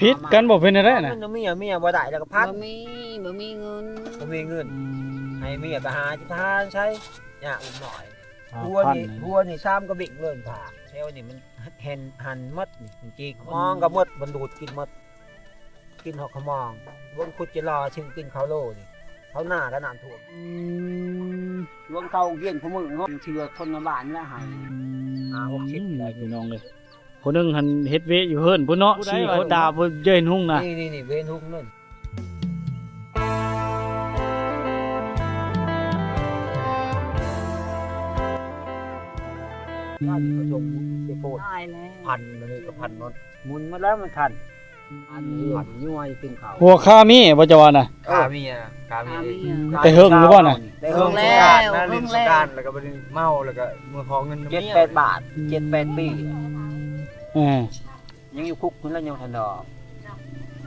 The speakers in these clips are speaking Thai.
พิษกันบ่เป็นอะไรมันะนเมียเมียบ่ได้แล้วก็พักบ่มีบ่มีเงินบ่มีเงินให้เมียก็หาจิทานใช้ยากอุ้มหน่อยอ่าหัวพันนี่หนึ่งหัวนี่ซ้ำก็บิ่งเลยผ่าเทวนี่มันเห็นหันหมดนี่จริงๆมองก็หมดมันดูดกินหมดกินหอกขมองวงคุดจะรอชึงกินข้าวโลนี่เขาหน้าก็น้ำท่วมอืมรวมเก่าเกียนพมือเฮาเชื่อคนละบ้านละให้หาหกสิบอืมพี่น้องเลย ผู้หนึงหันเฮ็ดเวะอยู่เฮิรนผู้เนาะชี้เขาด่าผู้เยินหุ่งน่ะนี่นี่นี่เวนทุกนั่นว่าที่เขาชมเสโพดตายแล้วพันมันนี่ก็พันหมดหมุนมาแล้วมันทันอันนี้พันยั่วกินข้าวหัวค่ามีบ่จะว่าน่ะ กาเมียกาเมียแต่เฮิงหรือบ่น่ะ ได้เฮิงสงกรารนะลินสงกรารแล้วก็บ่ได้เมาแล้วก็มือของเงินเจ็ดแปดบาทเจ็ดแปดปีเออยังอยู่คุกคุณแล้วยังทันดอก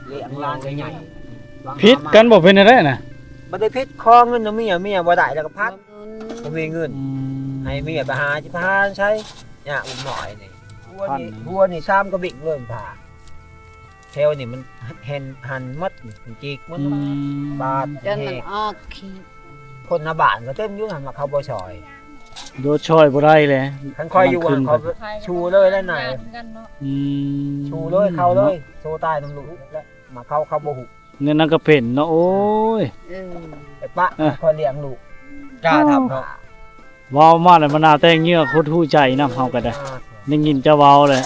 เลี้ยงลานใหญ่พิษกันบ่เป็นอะไรน่ะบ่ได้พิษคอเงินเมียเมียบ่ได้แล้วก็พักบ่มีเงินให้เมียไปหาจิพานใช้ยากอุ้มหน่อยนี่หัวนี่หัวนี่ซ้ำก็บิ่งเลยผ่าเทวนี่มันเห็นหันหมดนี่จริงๆมันอืมบาดจนเฮมันออกขี้คนหน้าบ้านก็เต็มอยู่หันมาเขาบ่ชอย โดดช่อยบ่ได้เลยคันคอยอยู่หันเขาชูเลยแล้วไหนอืมชูเลยเขาเลยโชว์ใต้น้ำลูกแล้วมาเข้าเขาบ่หุเนี่ยนั่นก็เป็นเนาะโอ้ยเออไอ้ปะอะคอยเลี้ยงลูกกล้าทำเนาะเว้ามาแล้วมันน่าแต่งเหงื่อโคตรหู้ใจนำเฮาก็ได้ได้ยินจะเว้าเลย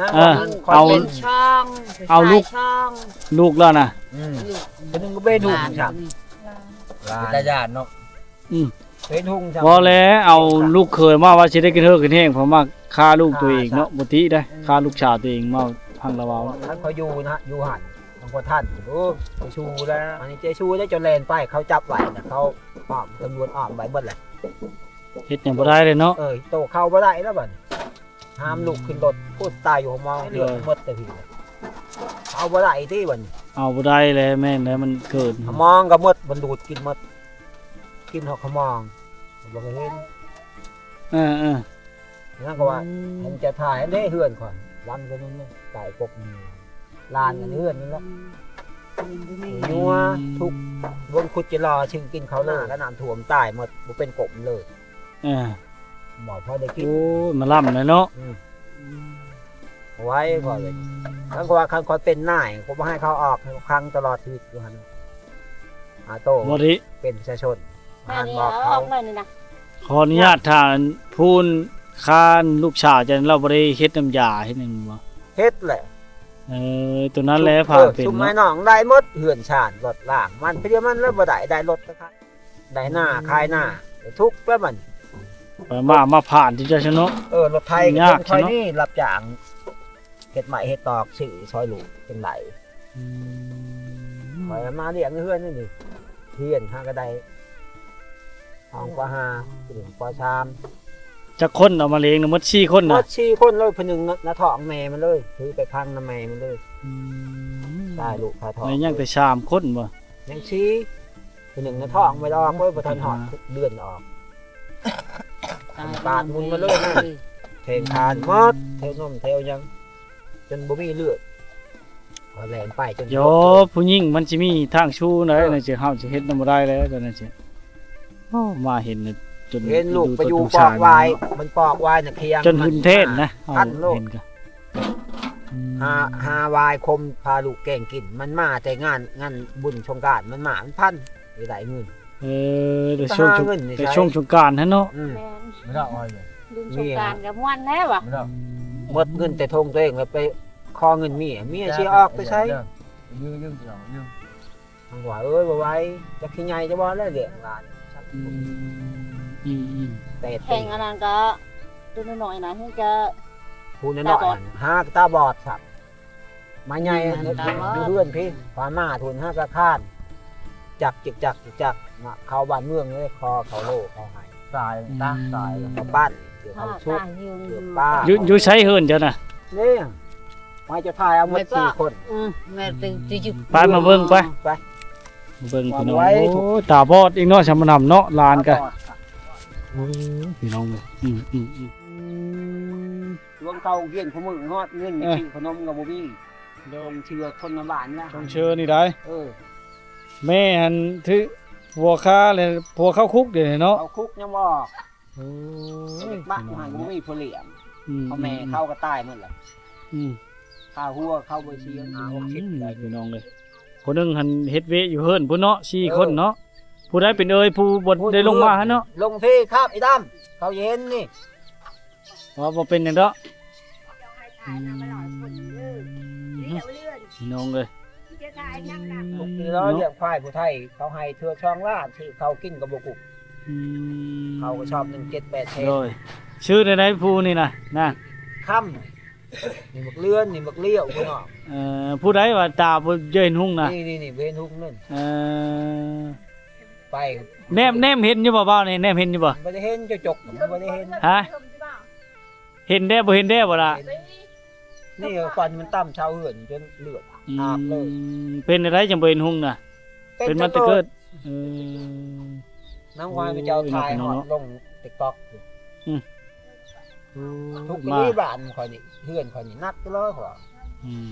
นะเออคอยเอาเล่นช่องเอาลูกช่องลูกแล้วน่ะอืมเป็นหนึงก็เบ้ทุ่งครับตาญาติเนาะ อืมเบ้ทุ่งครับบ่แล้วเอาลูกเคยมาว่าสิได้กินเฮอกินแห้งเพราะมาฆ่าลูกตัวเองเนาะบ่ติได้ฆ่าลูกชาวตัวเองมาพังละเว้าท่านเขาอยู่นะอยู่หันบางคนท่านโอ้ไปชูแล้วอันนี้เจชูได้จนแลนไปเขาจับไว้นะเขาอ้อมตำรวจอ้อมไว้เบิดเลยเฮ็ดหยังบ่ได้เลยเนาะเอ้ยโตเข้าบ่ได้แล้วบัดห้ามลูกขึ้นรถพูดตายอยู่ห้องมองเลือดหมดแต่พี่เอาบ่ได้ที่บัดนี้เอาบ่ได้เลยแม่นแล้วมันเกิดขมองก็หมดมันดูดกินหมด กินหอกขมองบ่เคยเห็นเออเออนั่นก็ว่าผมจะถ่ายอันนี้เฮือนก่อนวันก็นั้นนะตายกบนี่ลานกันเฮือนนี่แหละนัวทุกวงคุดจะรอชึงกินเขาวหน้าก็น้ำท่วมตายหมดบ่เป็นกบเลยเออหมอพอได้กินโอ้ยมาล่ำเลยเนาะไว้ก่อนเลยทั้งว่าคันคอยเป็นนายผมบ่ให้เขาออกให้เขาครั้งตลอดชีวิตอยู่หันอาโตบ่ได้เป็นประชาชน แม่หันนี่บอกเอาเขาออกหน่อยนี่นะขออนุญาตทานพูนคานลูกชาวจันเราบ่ได้เฮ็ดน้ำยาเฮ็ดหยังบ่เฮ็ดแหละเออตัวนั้นแหละผ่านเป็นชุมไม้เนาะหนองได้หมดเหือนชานรถล่าง มันเพียงมันแล้วบ่ได้ได้รถนะครับได้หน้าคายหน้าทุกข์แล้วมันไปมามาผ่านที่จะชนะเออรถไทยยากคอยใช่เนอะนี่รับจ้างเฮ็ดใหม่เฮ็ดตอกสื่อซอยลูกเป็นไหลคอยมาเลี้ยงเฮือนนี่นี่เทียนหากระได ห้องกว่าหาถึงกว่าชามจะคนเอามาเลี้ยงนะหมด4คนหมน่ะดชีคนเลยเพนหนึงนะท้องแม่มันเลยถือไปพังน้ำแม่มันเลยได้ลูกพาท้องในยังแต่ชามคนบ่ยังชี้เพนหนึงนะท้องไม่ออกเว้ยบ่ทันหอดเดือนออกปาดมุนมาเลยนะเททานหมดเทวนมเทวยัง จนบ่มีเลือดพอแลนไปจนโยผู้หญิงมันสิมีทางชู้นะนั่นสิเฮาสิเฮ็ดนำบ่ได้แล้วตอนนั้นสิ โอ้มาเห็นน่ะจนเห็นลูกไปอยู่ดูปตัวอกวายมันปอกวายน่ะเคียงจนหึนเทศนะเฮาทันโลกเห็นก็อืมหาหาวายคมพาลูกแกล้งกิน มันมาแต่งานงานบุญชงกรารมันมามันพันไปได้เงินเออในช่วงหาสงเงินนี่ในใช้ช่วงสงกรานต์ฮะเนาะอืมแม่นไม่ได้อ้อยเลยดึงสงกรารกับม่วนแล้วอะไม่ได้หมดเงินแต่ทงตัวเองแล้วไปคอเงินเมียเมียสิออกไปใช้ยืมยืมเดี๋ยวยืมทางว่าเอ้ยบ่ไหว้จะขี้ใหญ่จะบ่แล้วเลี้ยงหลาน อืมอืม แต่แข่งอันนั้นก็ดูหน่อยๆนะให้จะผู้น้อยๆนั่นหากตาบอดสับมาใหญ่ตาบอดดูเพื่อนพี่ความมาทุนห้ากระคานจักจิกจักจิกจักมาเข้าบ้านเมืองเลยคอเขาโลเขาหายตายตาตายแล้วเขาบ้านเดี๋ยวถ้าเขาชุบ ยืนเดี๋ยวป้า อยู่อยู่ใช้เฮิรนจ้ะนะเนี่ยมาจะถ่ายเอาหมดสี่คน อืมแม่ตึงจะหยุด ไปมาเบิ่งไป ไป เบิ่งพี่น้องวางไว้โอ้ตาบอดอีกเนาะชำนำเนาะลานกะพี่น้องเลยอืมอืมอืมรวมเก่าเกียนพมือฮอดเงินเออกินขนมกับบ่มีลงเชื่อคนมาบ้านนะชงเชิญนี่ได้เออแม่หันถือผัวค้าเลยผัวเข้าคุกเดี๋ยวนี้เนาะเขาคุกยังบอกโอ้เด็กบ้านหันบ่มีผู้เลี้ยงอืเขาแม่เข้าก็ตายหมดแหละอืมข้าวหัวเข้าบ่เชียงหาหาหกสิบอืมได้พี่น้องเลย ผู้หนึงหันเฮ็ดเวะอยู่เฮิรนผู้เนาะสี่คนเนาะผู้ใดเป็นเอ่ยผู้บ่ได้ลงมาหั่นเนาะลงที่ครับไอ้ดำเขาเย็นนี่ว่าบ่เป็นหยังดอกอืมพี่น้องเลยปกติแล้วเลี้ยงควายผู้ไทย เขาให้เทือช่องล่าที่เขากินกับบุกุอืมเขาก็ชอบหนึ่งเจ็ดแปดเชนโดยชื่อใดๆผู้นี่น่ะนะค่ำ นี่บักเลื่อนนี่บักเลี้ยวพี่น้องเอ่อผู้ใดว่าตาบ่เยินหุ่งน่ะนี่นี่นี่เวนุกนั่นเอ่อไปแนมแนมเห็นอยู่บ่เบ้านี่แนมเห็นอยู่บ่ไม่ได้เห็นจะจกไม่ได้เห็นฮะ เห็นได้บ่เห็นได้บ่ล่ะนี่ฟันมันต่ำชาวเหือนจนเลือดอือาบเลยมเป็นอะไรจังบ่เห็นหุ่งน่ะ เป็นมาแต่เกิดเออ น้ำควายไปเจ้าทายหอดลงติ๊กต็อก ทุกมาที่บ้านคอยนี่เพื่อนคอยนี่นักก็เลยขออืม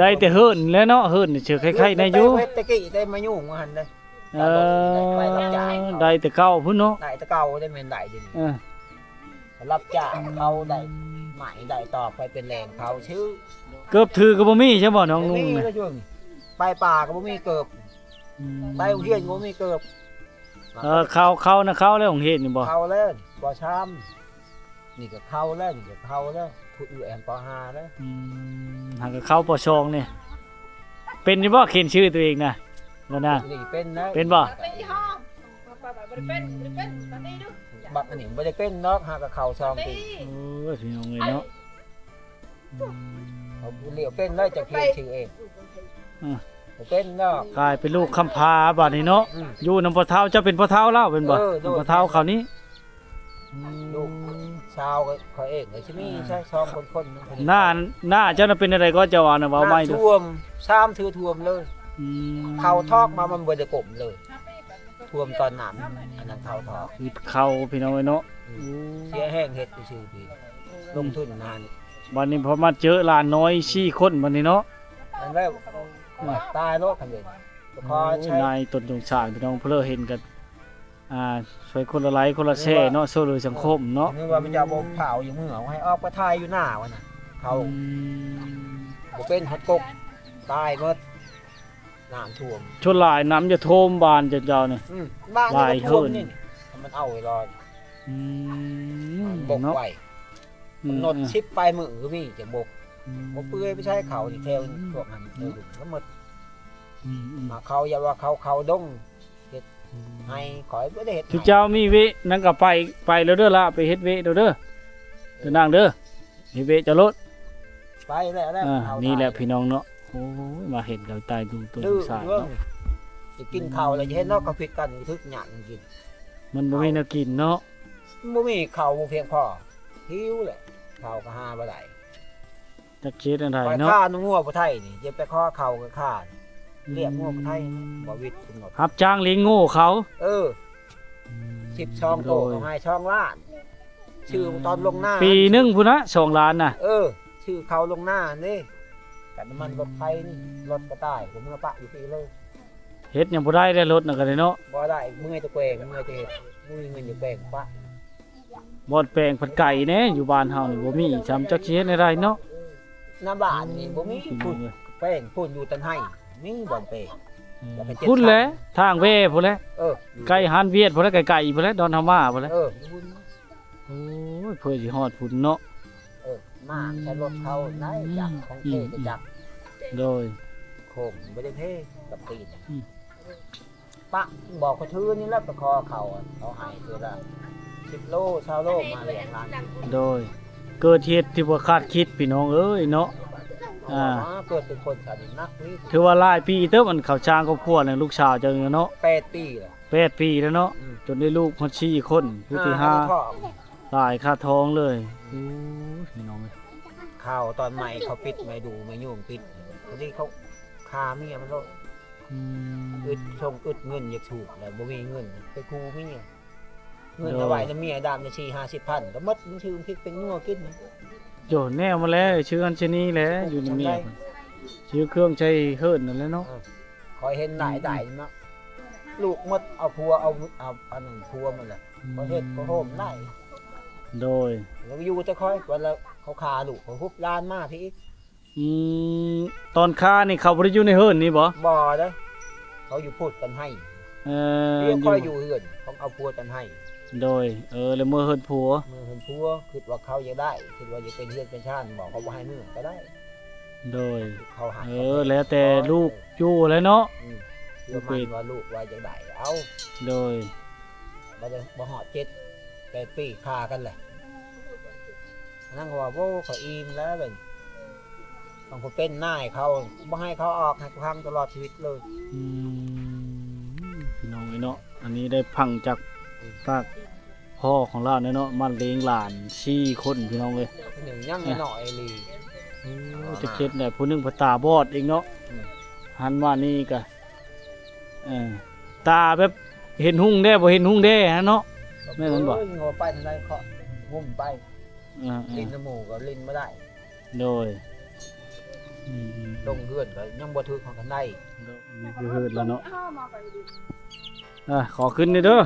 ได้แต่เฮิรนแหล้วเนาะเฮิรนนี่เชื่อใครๆได้อยู่เวทตะกี้ได้มายุ่งมาหันเลยเออได้แต่เก่าพุ่นเนาะได้ตะเก่าได้เมนได้ดินเออรับจ้างเขาได้ใหม่ได้ต่อไปเป็นแรงเขาชื่อเกือบถือก็บ่มีใช่บ่น้องนุ่งนี่น่ะก็ยุ่งไปป่าก็บ่มีเกิบอืมไปโรงเรียนก็บ่มีเกิบเออเข้าเข้านะเข้าแล้วของเฮ็ดนี่บ่เขาเล่นบ่ช้ำ นี่ก็เขาเล่นนี่ก็เขาเล่นผู้อื่นแอมปอหาแล้วอืมหากก็เข้าปอชองนี่เป็นอยู่บ่เขียนชื่อตัวเองน่ะบ่น่ะนี่เป็นนะเป็นบ่เป็นที่ห้องบริเป็นบริเป็นตอนนี้ดูบักอันนี้บ่ได้เป็นเนาะหากกับเขาซองตีปีโอ้ยพี่น้องเอ้ยเนาะอืมเขาเหลียวเป็นเลยจะเขียนชื่อเองอืมบ่เป็นเนาะกลายเป็นลูกคำพาบัดนี้เนาะอืม อยู่นำพ่อเฒ่าเจ้าเป็นพ่อเฒ่าแล้วเป็นบ่เออโดยพ่อเฒ่าเขานี้ลูก ชาวเขาเองเลยใช่ไหมใช่ซองคนคนๆะหน้าหน้าเจ้าน่ะเป็นอะไรก็เจะว่าน่ะเว้าไม่เด้อท่วมซ้ำถือท่วมเลยอืมเขาทอกมามันบ่ได้กลมเลยท่วมตอนน้ำอันนั้นเขาทอกคือเข้าพี่น้องเอ้ยเนาะเสียแห้งเฮ็ดไปชื่อพี่ลงทุนนานวันนี้พอมาเจอหลานน้อยสี่คนวันนี้เนาะอันแรกตายโลกคันเด่นขอใช้นายตนจงสร้างพี่น้องเพลอเห็นกัน อ่าช่วยคนละไลค์คนละแชร์เนาะช่วยเหลือสังคมเนาะนึกว่ามันจะเอาบ่เผาอยู่เมืองให้ออกไปทายอยู่หน้าวะน่ะเขาอืมบ่เป็นฮอดกกตายหมดน้ำท่วมชนหลายน้ำจะโทมบานจะยาวเนี่ยอืมบ้านลายนี่ก็ท่วมเฮิ่นนี่มันเอาไว้รออืมบกเนาะไว้อืมกำหนดชิปไปมือก็มีจะบกอืมบ่เปื่อยไปใช้เขานี่แถวพวกนั้นเออก็หมดอืมอืมมาเขาอย่าว่าเขาเขาดงเฮ็ด ให้ขอยบ่ได้เฮ็ดทุกเจ้ามีเวนั่นก็ไปไปแล้วเด้อละไปเฮ็ดเวเด้อเด้อเด้อนางเด้อเฮ็ดเวจะลดไปแล้วแล้วอ่าเอานี่แหละตายพี่น้องเนาะโอ้ยมาเห็นกับตายดูตัวดื้อสายเรื่องเนาะสิกินข้าวแล้วจะเห็นเนาะเขาผิดกันอยู่ทึกหยังกินมันบ่มีแนวกินเนาะบ่มีข้าวบ่เพียงพอหิวแหละข้าวก็หาบ่ได้จักเฮ็ดอะไรไปเนาะ ฆ่าหนูงัวผู้ไทยนี่จะไปขอข้าวก็ฆ่า เรียกงัวผู้ไทยบ่วิทย์กำหนดรับจ้างเลี้ยงงูเขา เออ10ช่องโตก็ให้ช่องล้าน ชื่อตอนลงหน้า ปีหนึงพุ่นนะสองล้านน่ะ เออ ชื่อเขาลงหน้านี่แต่น้ำมันรถไฟนี่รถก็ตายผมเมื่อปะอยู่ที่เลยเฮ็ดหยังบ่ได้ได้รถน่ะก็ได้เนาะบ่ได้เมื่อยจะแกวงเมื่อยจะเฮ็ดบ่มีเงินจะแกวงปะบ่อนแปลงพันไก่แน่อยู่บ้านเฮานี่บ่มีจำจักสิเฮ็ดได้เนาะหน้าบ้านนี่บ่มีพุ่นแป้งพุ่นอยู่ตันให้ มีบ่อนแป้งแล้วเป็นเจ็ดพุ่นแหละทางเวพุ่นแหละเออไก่หานเวียดพุ่นแหละไก่ๆพุ่นแหละดอนธรรมาพุ่นแหละเออพุ่นโอ้ยเพื่อสิฮอดพุ่นเนาะ เออมาใช้รถเขาได้จักของเทก็จักโดย โคมบ่ได้เทกับตีนอืม ปะบอกเขาชื่อนี่แล้วประคอเขาอะเขาให้คือละ10โล20โลมาเลี้ยงร้านโดย เกิดเหตุที่บ่คาดคิดพี่น้องเอ้ยเนาะ อ่าเกิดเป็นคนสันนักนี่ถือว่าหลายปีเติบมันเข้าจ้างครอบครัวเนี่ยลูกสาวเจังเนาะแปดปีแหละแปดปีแล้วเนาะอืมจนได้ลูกฮอดสี่คนผู้ที่ห้าท่อตายคาท้องเลยโอ้ยพี่น้องเอ้ยข่าวตอนใหม่เขาปิดไม่ดูไม่ยุ่งปิดพอดีเขาคาเมียมันโลดอืม อึดชงอึดเงินอยากถูกแล้วบ่มีเงินไปคูเมียเงินเอาไว้จะเมียดามจะชีห้าสิบพันก็หมดมันชื่อพริกเป็นงัวกินนะ โยนแนวมาแล้วชื่ออัญชนีแหล้วอยู่ในเมียได้พุ่นชื่อเครื่องใช้เฮิรนนั่นแหละเนาะคอยเห็นหลายได้มาลูกหมดเอาพัวเอาเอาอันนั้นพัวมันแหละพอเฮ็ดก็โฮมได้โดยแล้วก็อยู่จะคอยวันละเขาคาลูกเขาฮุบล้านมาพี่อืมตอนค้านี่เขาบ่ได้อยู่ในเฮิรนนี่บ่บ่เด้อเขาอยู่พูดกันให้เออเรียกคอยอยู่เฮือนเขาเอาพัวกันให้ โดยเออแล้วเมื่อเฮิรนผัว มือเห็นพัวคิดว่าเขาอยากได้คิดว่าอยากเป็นเฮือนเป็นชาติบอกเขาบ่ให้มือก็ได้โดย เขาหักเออ แล้วแต่ลูกอยู่แหล้วเนาะ อืมเชื่อมันว่าลูกว่าอยากได้เอาโดย บ่ได้บ่ฮอดเจ็ดแปดปีคากันแหละอันนั่นก็ว่าโว้เขาอิ่มแล้วเป็นบางคนเป็นนายเขาบ่ให้เขาออกให้เขาทำตลอดชีวิตเลย อืมพี่น้องไอ้เนาะ อันนี้ได้พังจาก ปากพ่อของเราเนี่ยเนาะมาเลี้ยงหลานสี่คนพี่น้องเลยหนึ่งยังหน่อยลีโอ้จะเช็ดได้ผู้หนึงเพนตาบอดเองเนาะอืมหันว่านี่ก็เออตาแบบเห็นหุ่งได้บ่เห็นหุ่งได้ฮะเนาะแม่นบ่โอ้ยงอไปทางใดเขางุ่มไปอ่าลิ้นน้ำหมูก็ลิ้นไม่ได้ๆโดยอืมลงเฮือนก็ยังบ่ถึกของกันได้นี่คือเฮิดแล้วเนาะอ้าวมาไปดิอะขอขึ้นนี่เด้อ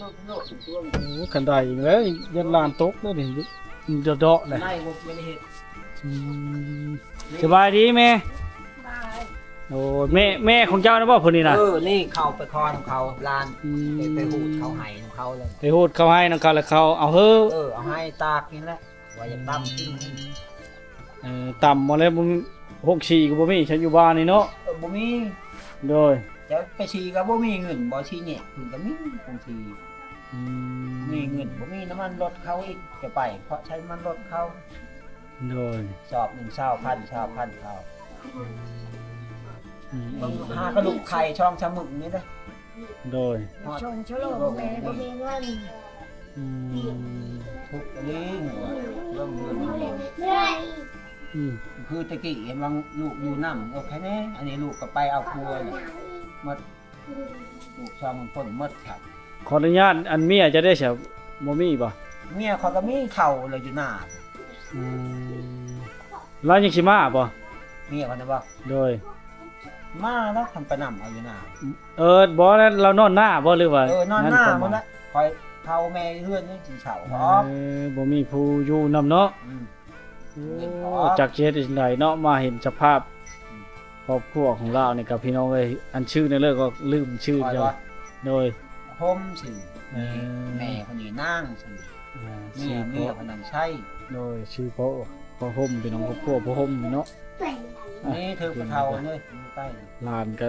ไปอ๋อขึ้นโลกขึ้นโลกช่วงโอ้คันได้อีกแล้วยันลานตกแล้วนี่จะเดาะเลยในบ่ไม่ได้เฮ็ดอืมสบายดีแม่มาโอ้แม่แม่ของเจ้านะบ่พุ่นนี่น่ะเออนี่เข้าไปคอของเขาลานมไปไปหูดเขาไห้ของเขาเลยไปพูดเขาให้นังเขาแล้วเขาเอาเฮ้อเออเอาให้ตากนี่แหละว่าอย่าตั้มกินเออต่ำมาแล้วมึงหกฉี่ก็บ่มีฉันอยู่บ้านนี่เนาะเออบ่มีโดยจะไปชีก็บ่มีเงินบ่ชีเนี่ยคุณก็มีบางทีอื มีเงินบ่มีน้ำมันรถเขาอีกจะไป เพราะใช้น้ำมันรถเขาโดยสอบหนึ่งเช้าพันเช้าพันเขาอืมต้องหากระดูกไข่ช่องชะมึกนี่เด้อโดยชงชโลมแม่ก็มีเงินอืมทุกอันนี้หัวเรื่องเงินเองอืมคือตะกี้เห็นว่าลูกอยู่น้ำโอเคแน่อันนี้ลูกก็ไปเอาครัวนี่หมดลูกช่องมันพ่นหมดครับ ขออนุญาตอันเมียจะได้เสียบ่มีบ่เมียเขาก็มีเข่าเลยอยู่หน้าอืมแล้วยังสิมาบ่เมียเขานะบอกโดย มาแล้วทำไปนำเอาอยู่หน้าเออบ่แล้วเรานอนหน้าบ่หรือว่าเออนอนหน้าควมันหยละคอยเท่าแม่เพื่อนนี่กินเฉาเอออกอบ่มีผู้อยู่นำเนาะมโอ้จากเช็ดจังไดเนาะมาเห็นสภาพครอบครัวของเราเนี่ยกับพี่น้องเอ้ยอันชื่อในเลิกก็ลืมชื่อคอยเจ้าว่า โดย พมสิเออแม่คนนี้นั่งสิอ่าเมีชื่ยอเมีพ่ยอคนนั้นใช่โดยชื่อพ่อพ่อห่มพี่น้องครอบครัวพ่อห่มเนาะนี่เธอผู้เฒ่าเลยใต้หลานก็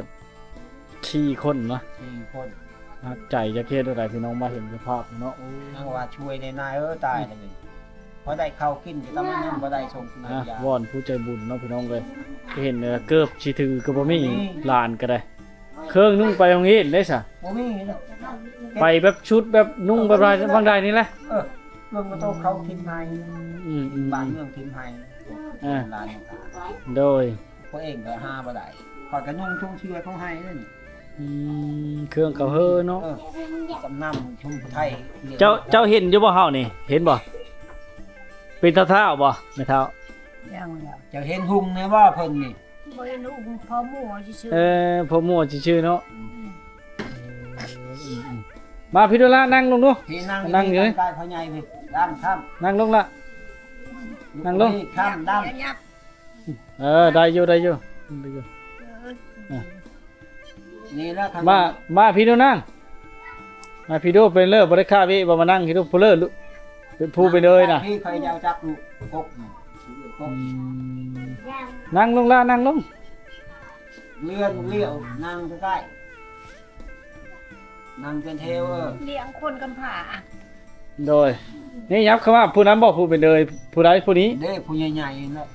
ขี้คนเนาะสี่คนหักใจจะเครียดอะไรพี่น้องมาเห็นสภาพเนาะโอ้นั่งว่าช่วยในนายเออตายเลยพอได้ข้าวกินจะต้องมานั่งพอได้ชงกินอะยาวอนผู้ใจบุญเนาะพี่น้องเลยเห็นเออเกือบชีถือก็บ่มีหลานก็ได้ เครื่องนุ่งไปโรงเรียนได้ซะบ่มีนะ ไปแบบชุดแบบนุ่งแบบไรบางใดนี่แหละเออเมืองมาโตเขาทิมไฮอืมอืมบ้านอืมเมืองทิมไฮอ่าลานต่างโดยๆพวกเองก็ห้าบ่ได้ขอยก็นุ่งชุ่มเชื่อเขาให้นั่นอืมเครื่องเก่าเฮอเนาะเออจำนำชุ่มไทยเจ้าเจ้าเห็นอยู่บ่เฮานี่ เห็นบ่เป็นเท้าเท้าบ่ไม่เท้ายังแล้วจะเห็นหุ่งนะว่าเพิ่นนี่บ่ได้ลูกพ่อหมู่ซื่อเออพ่อมั่วชื่อๆเนาะ มาพี่โดละนั่งลงดู พี่นั่งนั่งอยู่นี่ใกล้พ่อใหญ่พี่ด้านข้ามนั่งลงละ นั่งลงข้ามด้านๆยับเออได้อยู่ได้อยู่ได้อยู่นี่แล้วทางมามาพี่โดนั่งมาพี่โดเป็นเลิศบ่ได้ค่าวิบ่มานั่งพี่โดผู้เลิศลุเป็นผู้ไปเลยน่ะพี่เคยยาวจักลูกกบนี่กอืบมนั่งลงละนั่งลงเลื่อนเลี้ยวนั่งใกล้ๆ นั่งเป็นเทวเออเลี้ยงคนกำพร้าโดย นี่ยับคำว่าผู้นั้นบอกผู้เป็นเลยผู้ใดผู้นี้ เด้ผู้ใหญ่ๆนั่น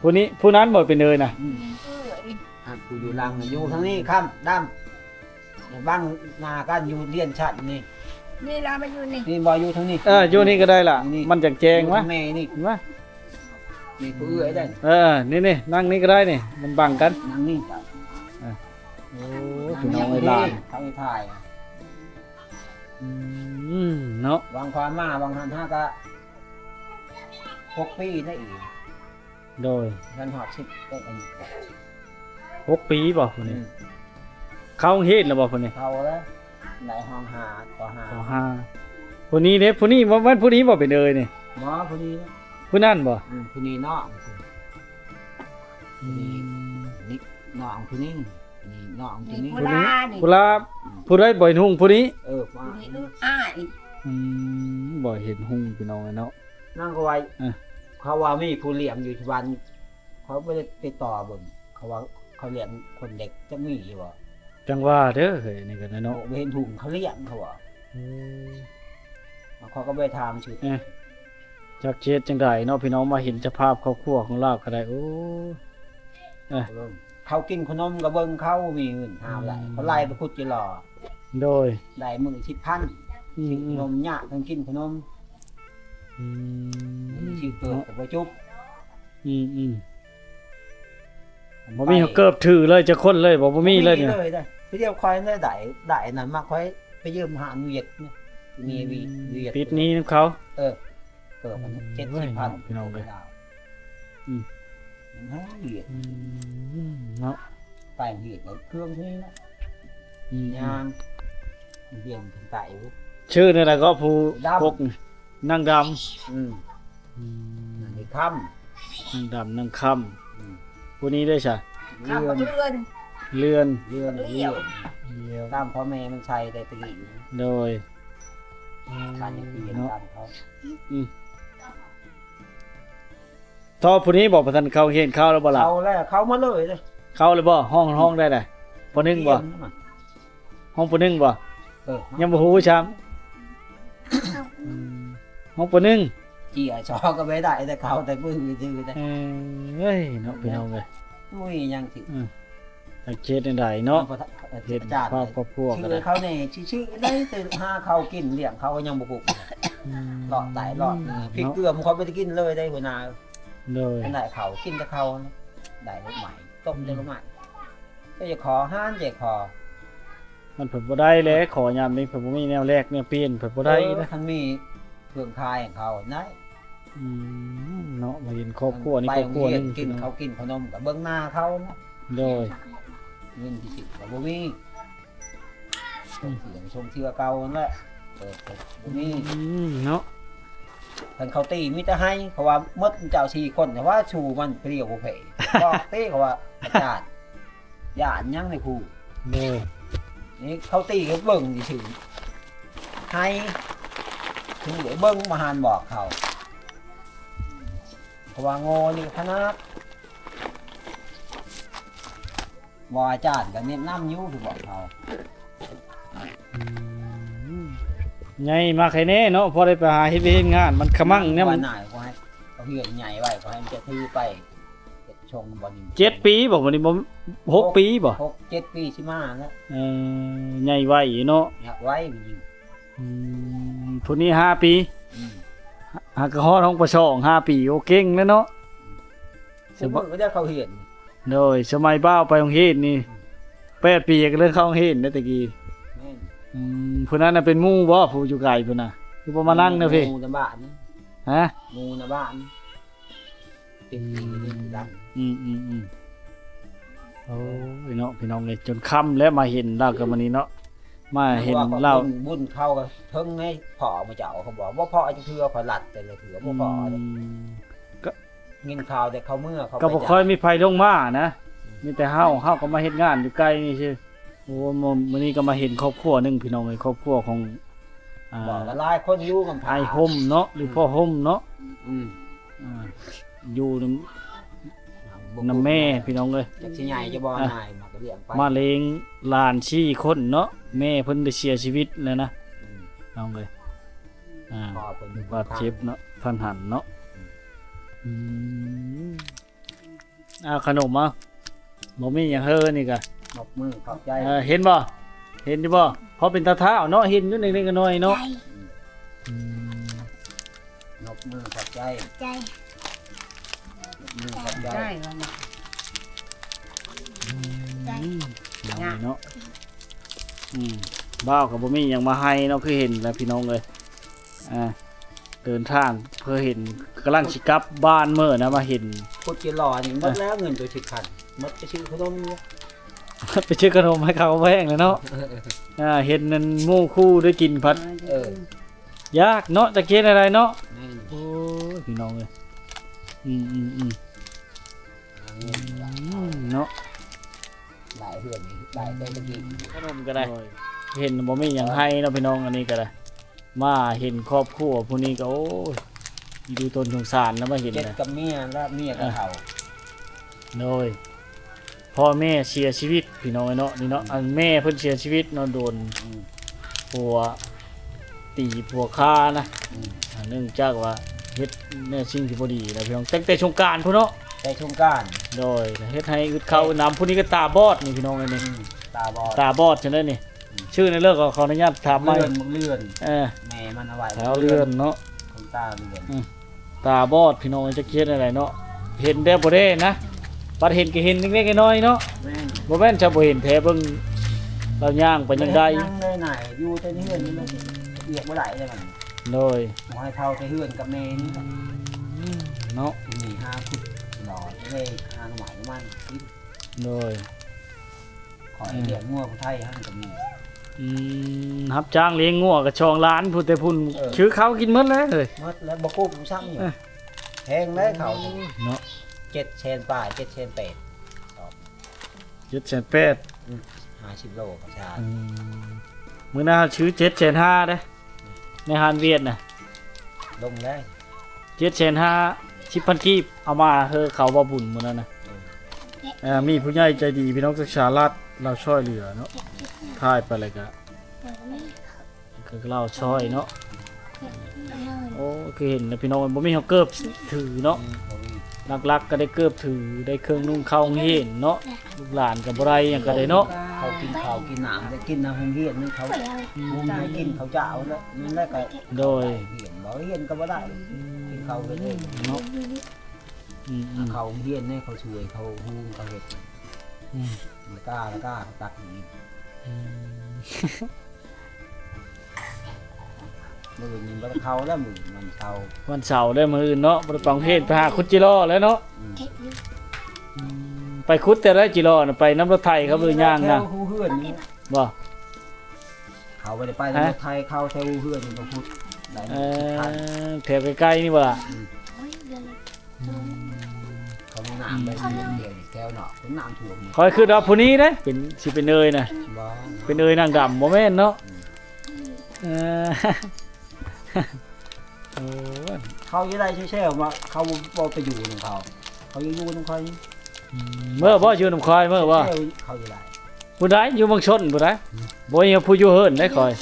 ผู้นี้ผู้นั้นบ่เป็นเลยน่ะเอ้ยอะผู้อยู่หลังน่ะอยู่ทางนี้ข้ามดำอย่าบังหน้ากันอยู่เลียนชัดนี่นี่ลามาอยู่นี่นี่บ่อยู่ทางนี้ เอออยู่นี่ก็ได้ล่ะ นี่ มันจังแจงวะอยู่ทาแม่นี่เห็นปะนี่ผู้เอื้อยได้เออนี่นี่นั่งนี่ก็ได้นี่มันบังกัน นั่งนี่จ้ะโอ้พี่น้องไอ้หลานเขาไปถ่ายอื มเนาะวางความมาวางหันห้าก็หกปีได้อีกโดยท่านหอดชิดได้อันนี้หกปีบ่คนนี้เข้าโรงเฮ็ดแล้วบ่คนนี้เขาแล้วในห้องหาต่อหาอ๋อห้าผู้นี้เด้ผู้นี้บ่มันผู้นี้บ่เป็นเอยนี่หมอผู้นี้นะผู้นั่นบ่อืมผู้นี้น้องนี่น้องผู้นี้นี่น้องผู้นี้เวลานี่ผู้ลา ผู้ใดบ่เห็นหุ่งผู้นี้เออว่านี่ลูกอ้ายอืมบ่เห็นหุ่งพี่น้องเนาะ นั่งก็ไว้อะ เขาว่ามีผู้เลี้ยงอยู่ที่บ้านเขาไม่ได้ติดต่อเบิ่งเขาว่าเขาเลี้ยงคนเด็กจะมีอยู่บ่จังว่าเด้อเฮ้ยนี่ก็นะเนาะเนาะเห็นถุงเขาเลี้ยงเขาว่าเขาก็ไปถามชื่อจักเจ็ดจังไดเนาะพี่น้องมาเห็นสภาพครอบครัวของเราก็ได้โอ้เขากินขนมก็เบิ่งเขามีเงินหาไหลเขาไล่ไปคุดจิรอ โดยได้มือชิดพันอืมกินอืขมนมยากทั้งกินขนมอืมชื่อเกิดกับบ่จุบอืมอืมบ่มีเขาเกิบถือเลยจะคนเลยบ่บ่มีเลยเนี่ยเลยได้ไปเดียวคอยได้ได้ได้นั่นมาคอยไปยืมหาเวียดเนี่ยมีวีเวียดปิดหนี้นํเขา เออเกิดมันเจ็ดเว้สิยบพันพี่น้องเว้ยอืมมันให้เวียดอืมเนาะแต่งเวียดเครื่องนี้นะอืมยาง เวียนถึงไตอยู่ชื่อนี่แหละก็ผู้ดำพกนางดำอืมอืมในค่นางดำนางค่ำอืมำผู้นี้ได้ใช่เลื่อนเพื่อนเลื่อนเลื่อนเลื่เลื่ออนนเดียวตามพ่อแม่มันใช้ได้ตะกี้โดยการยังเปลี่ยนเนาะตามเขาทอผู้นี้บอกประทันเขาเห็นเข้าแล้วบ่ล่ะเขาแล้วเขามาเลยเลยเข้าเลยบ่ห้องห้องได้ได้ปนึงบ่เปลี่ยนมาห้องปนึงบ่ เออยังบ่ฮู้ช้ำห้องปนึงเจียชอก็ไม่ได้แต่เขาแต่มือถือแต่เอ้ยเฮ้ยเนาะพี่น้องเอ้ยมุ้ยยังสิถ้าเฮ็ดได้เนาะเห็เฮ็ดดจานครอบครัวก็ชื่ได้อเขาเนี่ยชื่อได้แต่ห้าเขากินเลี้ยงเขาก็ยังบุกหลอดไตหลอดพริกเกลือมันเขาไม่ได้กินเลยได้หัวนาโดยเป็นได้เขากินแต่เขาได้รสใหม่ต้มได้รสใหม่ก็จะขอห้านจะขอ มันเพิ่นบ่ได้แหละขอยามนี้เพิ่นบ่มีแนวแรกแนวเปลี่ยนเพิ่นบ่ได้เออนะท่านมีเครื่องคายของเขาได้อืมเนาะมาเห็นครอบครัวนี่ไปครอบครัวโงเรีนึยงกินเขากินขนมกับเบิ้งหน้าเขานะโดยเงินที่สิบกับบุมีส่งเสียงชมเชื่อเก่านั่นแหละเออบุมีอืมเนาะท่านเขาตีมิจะให้เขาว่าหมดเจ้าสี่คนแต่ว่าชูมันเปรี้ยวบุเพก็เต้เขาว่าอาจารย์อย่าอันยังในครูโดย นี่เขาตีเขาเบิ่งดิถึงให้ถึงเดี๋ยวเบิ่งมาหานบอกเขาเพราะว่าโง่นี่ขนาดว่าอาจารย์กันเนี่ยน้ำอยูคือบอกเขาไงมาใครแน่เนาะพอได้ไปหาเฮ็ดเฮ็ดงาน มันขมั่งเนี่ยวัมันนไหนก็ให้เขาเหือนใหญ่ไว้ก็ให้มันจะถือไปเจ็ด ชงบอลเจ็ดปีบอกวันนี้บ่หกปีบ่หกเจ็ดปีสิมาแล้วเออใหญ่ไว้เนาะเนี่ยไว้มันยิงอืมผู้นี้ห้าปีอืมหากกระฮอดห้องประชองห้าปีโอเก่งแล้วเนาะสมมติก็ได้เขาเหือนโดยสมัยบ้าวไปโรงเรียนนี่แปดปีก็เริ่มเข้าโรงเรียนได้ตะกี้แม่นอืมผู้นั้นน่ะเป็นหมู่บ่ผู้อยู่ไกลพุ่นน่ะคือบ่มานั่งเด้อพี่หมูในบ้านนะฮะหมูในบ้านติดปีนี่ดัง อืมอืมอืมโอ้ยเนาะพี่น้องเลยจนค่ำแล้วมาเห็นเรากับมันนี้เนาะมาเห็นเราบุญบุญเข้าก็เทิงให้พ่อมาเจ้าเขาบอกว่าพ่อจะเถือขอหลัดแต่เลยเถือบ่พ่อเลยเงินข่าวแต่เขาเมื่อเขาก็บ่ค่อยมีไผลงมานะมีแต่เฮาเฮาก็มาเฮ็ดงานอยู่ไกลนี่ซื่อโอ้มื้อมื้อนี้ก็มาเห็นครอบครัวหนึงพี่น้องเอ้ยครอบครัวของอ่าบอกว่าหลายคนอยู่กันไอ้ห่มเนาะหรือพ่อห่มเนาะอืมอ่าอยู่ นำนำแม่พี่น้องเอ้ยจากที่ใหญ่จะบ่นายมาก็เลี้ยงไปมาเลงหลานชี่คนเนาะแม่เพิ่นได้เสียชีวิตแล้วนะอืมน้องเลยอ่าพ่อเพิ่นบาดเจ็บเนาะทันหันเนาะอืมอ่าขนมอะบ่มีหยังเฮ้อนี่กะนกมือขอบใจเออเห็นบ่เห็นอยู่บ่เขาเป็นตาเท้าเนาะเห็นอยู่เล็กๆน้อยๆเนาะอืมนกมือขอบใจใจ นกมือขอบใจใจว่าน่ะใจน้องเนาะอืมบ้าวกับบ่มีหยังมาให้เนาะคือเห็นแล้วพี่น้องเลยอ่าเดินทางเพื่อเห็นกำลังสิกลับบ้านเมื่อนะมาเห็นพุดกิรอนี่หมดแล้วเงินตัวสิบพันหมดไปชื่อขนมเนี่ยไปชื่อขนมให้เขาแพงเลยเนาะอ่าเห็นนั่นหมู่คู่ได้กินพัดเออยากเนาะตะเกียนอะไรเนาะ แม่น โอ้ยพี่น้องเลย อืมอืมอืมเอาเงินหลายอืมเนาะหลายเพื่อนนี่หลายได้ตะกี้ขนมก็ได้ เห็นบ่มีหยังให้เนาะพี่น้องอันนี้ก็ได้มาเห็นครอบครัวผู้นี้ก็โอ้ยดูตนสงสารแล้วมาเห็นเจ็ดนะกับเมียแล้วเมียกับเขาโดยพ่อแม่เสียชีวิตพี่น้องเนาะนี่เนาะอันแม่เพิ่นเสียชีวิตเนาะโดนผัวตีผัวฆ่านะอ่าเนื่องจากว่าเฮ็ด แน่สิ่งที่บ่ดีนะพี่น้องตั้งแต่สงกรารพุ่นเนาะใจชงการโดยเฮ็ดให้อึดเข้าน้ำผู้นี้ก็ตาบอดนี่พี่น้องอันนี้ตาบอดตาบอดจังได๋นี่ ชื่อในเลิกก็ขออนุญาตถามใหม่เลื่อนมึงเลื่อนเออแม่มันเอาไว้แถวเรือนเนาะ คนตาเลื่อนตาบอดพี่น้องจะเขียนอะไรเนาะ เห็นได้บ่ได้นะบัดเห็นก็เห็นเล็กๆน้อยๆเนาะแม่นบ่แม่นจะบ่เห็นแท้เบิ่งเราย่างไปยังได้นั่งได้ไหนอยู่แต่เฮือนนี่มันเรียกบ่ได้เลยมันโดย บ่ให้เท่าแต่เฮือนกับแม่นี่ เนาะที่นี่ห้าพุดหล่อเลยหาหน่อยมันคิดโดยขอให้เลี้ยงงัวผู้ไทยหั่นก็มีอืมรับจ้างเลี้ยงงัวกับชองล้านพูดแต่พุ่นเออชื่อเขากินหมดเลยเฮ้ยหมดแล้วบ่กู้ผมซ้ำอยู่เออแพงเลยเขาเนาะเจ็ดเชนป่ายเจ็ดเชนเป็ด7 8 0ห้าสิบโลกับชาอืมมื้อหน้าชื่อ7 5 0 0เด้ในฮานเวียดน่ะลงเลย7 5 0 0 10,000กีบเอามาเฮอเขาบ่บุญมื้อนั้นน่ะเอ่อมีผู้ใหญ่ใจดีพี่น้องศึกษารัฐเราช่วยเหลือเนาะทายไปเลยก็คือเราช่อยเนาะโอ้คือเห็นนะพี่น้องบ่มีเฮาเกิบถือเนาะอืมบ่มีลักๆก็ได้เกิบถือได้เครื่องนุ่งข้าวเห็นเนาะลูกหลานก็บ่ได้หยังก็ได้เนาะเขากินข้าวกินหนามได้กินน้ำเฮียนนี่เขามุงให้กินเขาจะเอาแล้วนั่นแหละก็โดยเฮียนบ่เฮียนก็บ่ได้กิน เขาไปเลยเนาะอืมอืมเขาเฮียนนี่เขาช่วยเขาฮู้เขาเฮ็ดอืมแล้วกล้าแล้วกล้าตักอีกอืมมื้อนี้บ่ได้เขาแล้วมือมันเขาวันเสาร์ได้มื้ออื่นเนาะบ่ได้ปโรงเรียนไปหาคุดจิโร่แล้วเนาะอืมอืมไปคุดแต่ละจิโร่น่ะไปน้ำรถไถครับหรือย่างแถนะวฮู้เฮือนนี่บ่เขาไปได้ไปแล้วไทยเข้าแถวฮู้เฮือนนี่ก็พูด ได้เอทางอแถวใกล้ๆนี่บ่ล่ะเขามีน้ำไปเรื่อยๆแถวเนาะเป็นน้ำท่วมคอยคือว่าผู้นี้นะเป็นสิเป็นเอยน่ะบ่เป็นเอยนางดำบ่แม่นเนาะเออ โอ้ยเขาจะได้แช่ๆว่าเขาบ่ไปอยู่ของเขา เขายังอยู่ของเขาเมื่อบ่อยู่น้ำคอยเมื่อบ่แช่เขาจะได้ผู้ใดอยู่เมืองชนผู้ใดบ่มีผู้อยู่เฮิรนได้คอย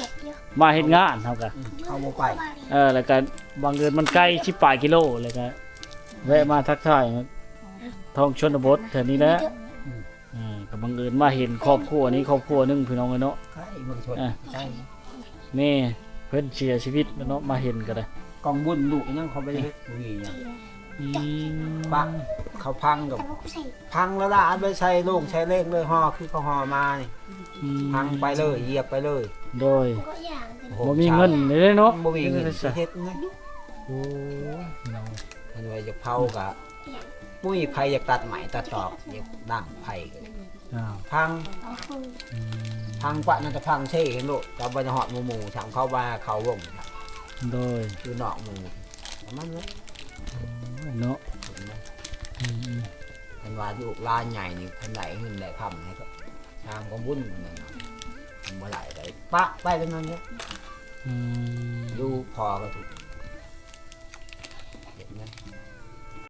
มาเฮ็ดงานเฮาก็อืมเขาบ่ไปเออแล้วก็บางเอิญมันใกล้ชิปปลายกิโลแล้วก็แวะมาทักทายท้องชนบทแถวนี้แหละเออก็บังเอิญมาเห็นครอบครัวนี้ครอบครัวหนึงพี่น้องเอ้ยเนาะใช่เมืองชนอะใช่แม่เพิ่นเสียชีวิตแล้วเนาะมาเห็นก็ได้กองบุญลูกยังเขาไปเฮ็ดบ่มีหยังอืมปะเขาพังกับพังแล้วล่ะเอาไปใส่โล่งใช้เลขเลยห่อคือเขาห่อมานี่อืมพังไปเลยเหยียบไปเลย โดยโอ้โหบ่มีเงินเลยเนาะบ่มีเงินสิเฮ็ดไงโอ้ยเนาะมันว่าจะเผากะมุ้ยไผอยากตัดไหมตัดตอกอยากดั่งไผก็อ้าวพังอืมพังกว่านั่นจะพังเช่เห็นลูกจะบ่จะหอดหมู่หมู่ถามเขาว่าเขาวงครับโดยคือนอกหมู่ประมันเลยเนาะเห็นไหมอืมมันว่าลูกลานใหญ่นี่คันไหนเงินได้คำให้ก็ทางของบุญนั่นน่ะทำ บ่ไหลได้ปะไปกันนั่นเนี่ยอืมดูพอก็ถูกเห็นไหม